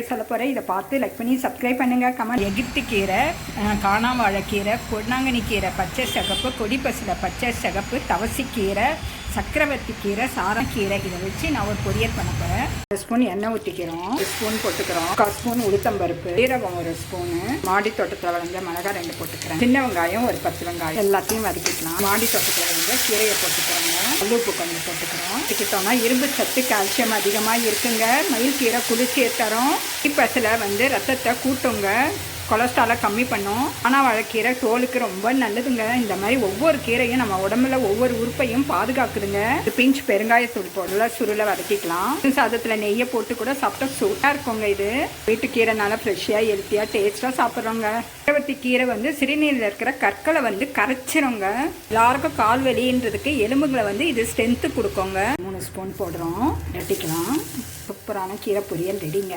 சொல்ல போகிறேன் இதை பார்த்து லைக் பண்ணி சப்ஸ்கிரைப் பண்ணுங்க. கமெண்ட் எகிப்து கீரை அஹ், காணாவாழைக்கீரை பொன்னாங்கண்ணி கீரை பச்சை சிகப்பு கொடி பசில பச்சை சிகப்பு கீரை சக்கரவர்த்தி கீரை சாரக்கீரை இதை வச்சு நான் ஒரு பொரியல் பண்ண போகிறேன் ஒரு ஸ்பூன் எண்ணெய் ஊற்றிக்கிறோம் ஒரு ஸ்பூன் போட்டுக்கிறோம். கால் ஸ்பூன் உளுத்தம்பருப்பு சீரகம் ஒரு ஸ்பூனு மாடி தோட்டத்தில் விளைஞ்ச மிளகா ரெண்டு போட்டுக்கிறேன். சின்ன வெங்காயம் ஒரு பத்து வெங்காயம். எல்லாத்தையும் வதக்கிக்கலாம். மாடி தோட்டத்தில் விளைஞ்ச கீரையை போட்டுக்கிறோங்க உப்பு கொஞ்சம் போட்டுக்கிறோம். வச்சுக்கிட்டோம்னா இரும்பு சத்து கால்சியம் அதிகமாக இருக்குங்க. மயில் கீரை குளிர்ச்சியை தரும். இப்பசில் வந்து ரத்தத்தை கூட்டுங்க. கொலஸ்ட்ராலை கம்மி பண்ணும். ஆனால் வாழைக்கீரை தோலுக்கு ரொம்ப நல்லதுங்க. இந்த மாதிரி ஒவ்வொரு கீரையும் நம்ம உடம்புல ஒவ்வொரு உறுப்பையும் பாதுகாக்குதுங்க. பிஞ்ச் பெருங்காயத்தூள் போடல சுருளை வதக்கிக்கலாம். சாதத்தில் நெய்யை போட்டு கூட சாப்பிட்டா சூட்டாக இருக்குங்க இது. வீட்டு கீரைனால ஃப்ரெஷ்ஷாக ஹெல்த்தியாக டேஸ்ட்டாக சாப்பிட்றோங்க. சக்கரவர்த்தி கீரை வந்து சிறுநீரில் இருக்கிற கற்களை வந்து கரைச்சிருங்க. எல்லாருக்கும் கால் வலின்றதுக்கு எலும்புகளை வந்து இது ஸ்ட்ரென்த்து கொடுக்குங்க. மூணு ஸ்பூன் போடுறோம். வெட்டிக்கலாம். சூப்பரான கீரை பொரியல் ரெடிங்க